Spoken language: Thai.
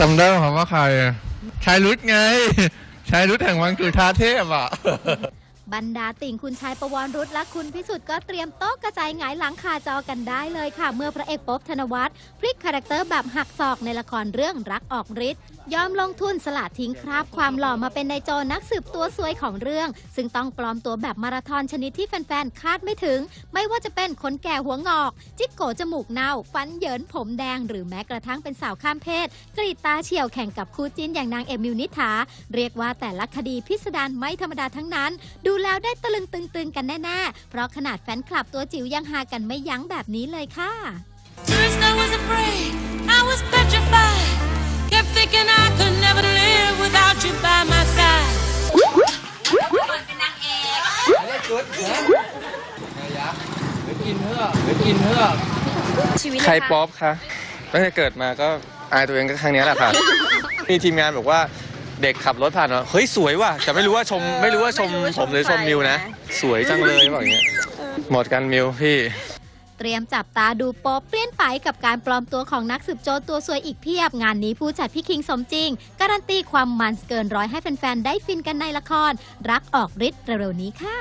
จำได้ไหมว่าใครอะชายรุดไง ชายรุดแห่งวังจุฑาเทพอะ บรรดาติ่งคุณชายประวรรุษและคุณพิสุทธิ์ก็เตรียมโต๊ะกระจายหงายหลังคาจอกันได้เลยค่ะ เมื่อพระเอกป๊บธนวัฒน์พลิกคาแรคเตอร์แบบหักศอกในละครเรื่องรักออกฤทธิ์ยอมลงทุนสละทิ้งคราบความหล่อมาเป็นนายโจนักสืบตัวสวยของเรื่อง ซึ่งต้องปลอมตัวแบบมาราธอนชนิดที่แฟนๆคาดไม่ถึง ไม่ว่าจะเป็นคนแก่หัวงอก จิ๊กโกจมูกเน่าฟันเหยินผมแดง หรือแม้กระทั่งเป็นสาวข้ามเพศ กรีดตาเฉียวแข่งกับคู่จิ้นอย่างนางเอมิวนิษฐาเรียกว่าแต่ละคดีพิสดารไม่ธรรมดาทั้งนั้น ดูแล้วได้ตะลึงตึงๆกันแน่ๆ เพราะขนาดแฟนคลับตัวจิ๋วยังหากันไม่ยั้งแบบนี้เลยค่ะ First I was afraid, I was petrified. Kept thinking I could never live without you by my side. ใครป๊อปคะตั้งแต่เกิดมาก็อายตัวเองก็ครั้งนี้แหละค่ะ มีทีมงานบอกว่า เด็กขับรถผ่านมาเฮ้ยสวยว่ะแต่ไม่รู้ว่าชม ไม่รู้ว่าชม ผมหรือชมมิวนะ สวยจังเลยบอกอย่างเงี้ยหมดกันมิวพี่ เตรียมจับตาดูโป๊ปเปลี่ยนไปกับการปลอมตัวของนักสืบโจรตัวสวยอีกเพียบ งานนี้ผู้จัดพี่คิงสมจริง การันตีความมันเกินร้อยให้แฟนๆ ได้ฟินกันในละคร รักออกฤทธิ์เร็วๆนี้ค่ะ